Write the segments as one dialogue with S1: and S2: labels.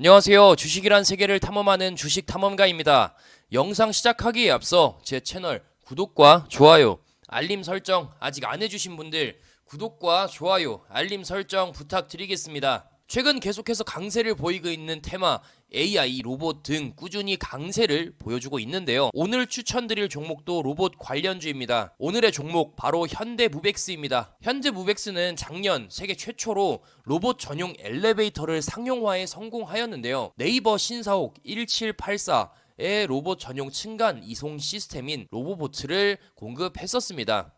S1: 안녕하세요. 주식이란 세계를 탐험하는 주식 탐험가입니다. 영상 시작하기에 앞서 제 채널 구독과 좋아요, 알림 설정 아직 안 해주신 분들 구독과 좋아요, 알림 설정 부탁드리겠습니다. 최근 계속해서 강세를 보이고 있는 테마 AI, 로봇 등 꾸준히 강세를 보여주고 있는데요. 오늘 추천드릴 종목도 로봇 관련주입니다. 오늘의 종목 바로 현대무벡스입니다. 현대무벡스는 작년 세계 최초로 로봇 전용 엘리베이터를 상용화에 성공하였는데요. 네이버 신사옥 1784 의 로봇 전용 층간 이송 시스템인 로보보트를 공급했었습니다.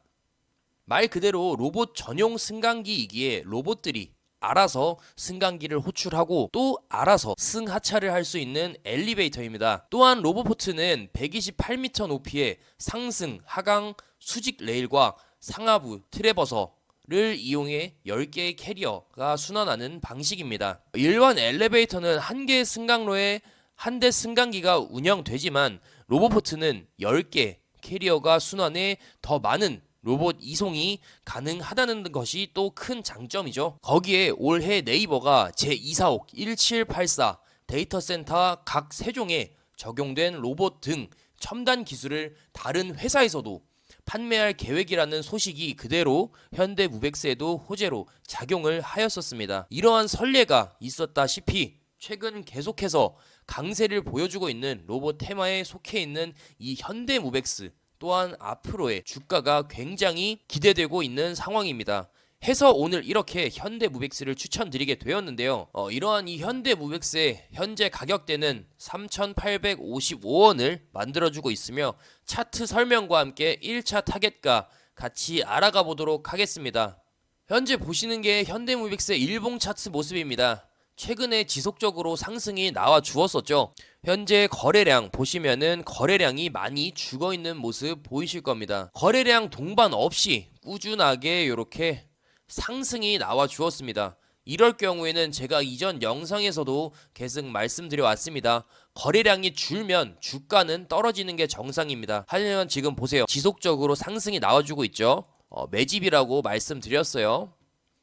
S1: 말 그대로 로봇 전용 승강기이기에 로봇들이 알아서 승강기를 호출하고 또 알아서 승하차를 할 수 있는 엘리베이터입니다. 또한 로보포트는 128m 높이의 상승, 하강, 수직 레일과 상하부 트레버서 를 이용해 10개의 캐리어가 순환하는 방식입니다. 일반 엘리베이터는 한 개의 승강로에 한 대 승강기가 운영되지만 로보포트는 10개 캐리어가 순환해 더 많은 로봇 이송이 가능하다는 것이 또 큰 장점이죠. 거기에 올해 네이버가 제2사옥 1784 데이터 센터 각 세종에 적용된 로봇 등 첨단 기술을 다른 회사에서도 판매할 계획이라는 소식이 그대로 현대무벡스에도 호재로 작용을 하였었습니다. 이러한 선례가 있었다시피 최근 계속해서 강세를 보여주고 있는 로봇 테마에 속해 있는 이 현대무벡스 또한 앞으로의 주가가 굉장히 기대되고 있는 상황입니다. 해서 오늘 이렇게 현대무벡스를 추천드리게 되었는데요. 어, 이러한 이 현대무벡스의 현재 가격대는 3,855원을 만들어주고 있으며 차트 설명과 함께 1차 타겟가 같이 알아가 보도록 하겠습니다. 현재 보시는 게 현대무벡스의 일봉 차트 모습입니다. 최근에 지속적으로 상승이 나와 주었었죠. 현재 거래량 보시면은 거래량이 많이 죽어 있는 모습 보이실 겁니다. 거래량 동반 없이 꾸준하게 이렇게 상승이 나와 주었습니다. 이럴 경우에는 제가 이전 영상에서도 계속 말씀드려 왔습니다. 거래량이 줄면 주가는 떨어지는 게 정상입니다. 하지만 지금 보세요. 지속적으로 상승이 나와주고 있죠. 어, 매집이라고 말씀드렸어요.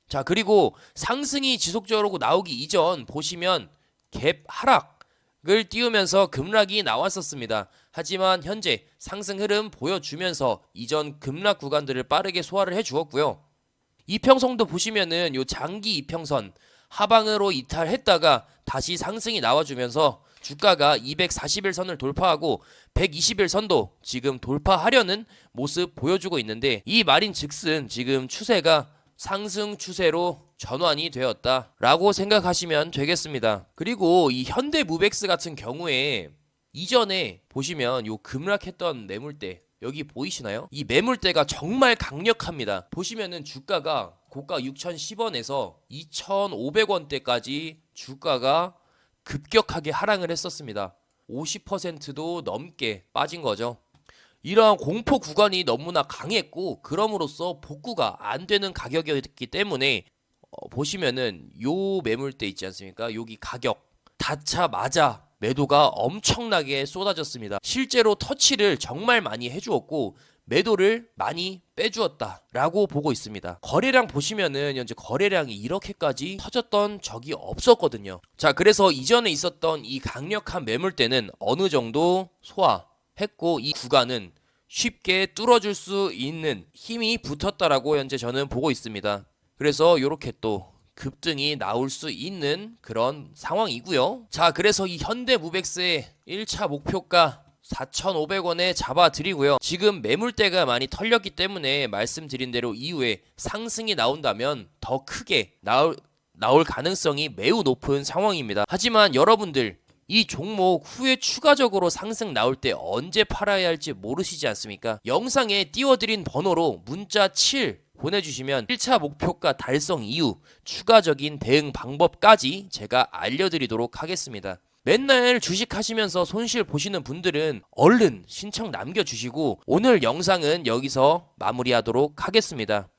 S1: 자, 그리고 상승이 지속적으로 나오기 이전 보시면 갭 하락을 띄우면서 급락이 나왔었습니다. 하지만 현재 상승 흐름 보여주면서 이전 급락 구간들을 빠르게 소화를 해 주었고요. 이평선도 보시면은 요 장기 이평선 하방으로 이탈했다가 다시 상승이 나와주면서 주가가 241선을 돌파하고 121선도 지금 돌파하려는 모습 보여주고 있는데 이 말인 즉슨 지금 추세가 상승 추세로 전환이 되었다 라고 생각하시면 되겠습니다. 그리고 이 현대무벡스 같은 경우에 이전에 보시면 요 급락했던 매물대 여기 보이시나요? 이 매물대가 정말 강력합니다. 보시면은 주가가 고가 6,010원에서 2,500원대까지 주가가 급격하게 하락을 했었습니다. 50%도 넘게 빠진 거죠. 이러한 공포 구간이 너무나 강했고 그럼으로써 복구가 안 되는 가격이었기 때문에 어, 보시면은 요 매물대 있지 않습니까? 여기 가격 닫자마자 매도가 엄청나게 쏟아졌습니다. 실제로 터치를 정말 많이 해주었고 매도를 많이 빼주었다라고 보고 있습니다. 거래량 보시면은 현재 거래량이 이렇게까지 터졌던 적이 없었거든요. 자, 그래서 이전에 있었던 이 강력한 매물대는 어느 정도 소화 했고 이 구간은 쉽게 뚫어줄 수 있는 힘이 붙었다라고 현재 저는 보고 있습니다. 그래서 이렇게 또 급등이 나올 수 있는 그런 상황이고요. 자, 그래서 이 현대무벡스의 1차 목표가 4,500원에 잡아드리고요. 지금 매물대가 많이 털렸기 때문에 말씀드린 대로 이후에 상승이 나온다면 더 크게 나올, 나올 가능성이 매우 높은 상황입니다. 하지만 여러분들 이 종목 후에 추가적으로 상승 나올 때 언제 팔아야 할지 모르시지 않습니까? 영상에 띄워드린 번호로 문자 7 보내주시면 1차 목표가 달성 이후 추가적인 대응 방법까지 제가 알려드리도록 하겠습니다. 맨날 주식하시면서 손실 보시는 분들은 얼른 신청 남겨주시고 오늘 영상은 여기서 마무리하도록 하겠습니다.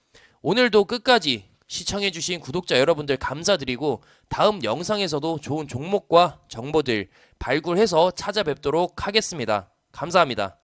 S1: 오늘도 끝까지 시청해주신 구독자 여러분들 감사드리고 다음 영상에서도 좋은 종목과 정보들 발굴해서 찾아뵙도록 하겠습니다. 감사합니다.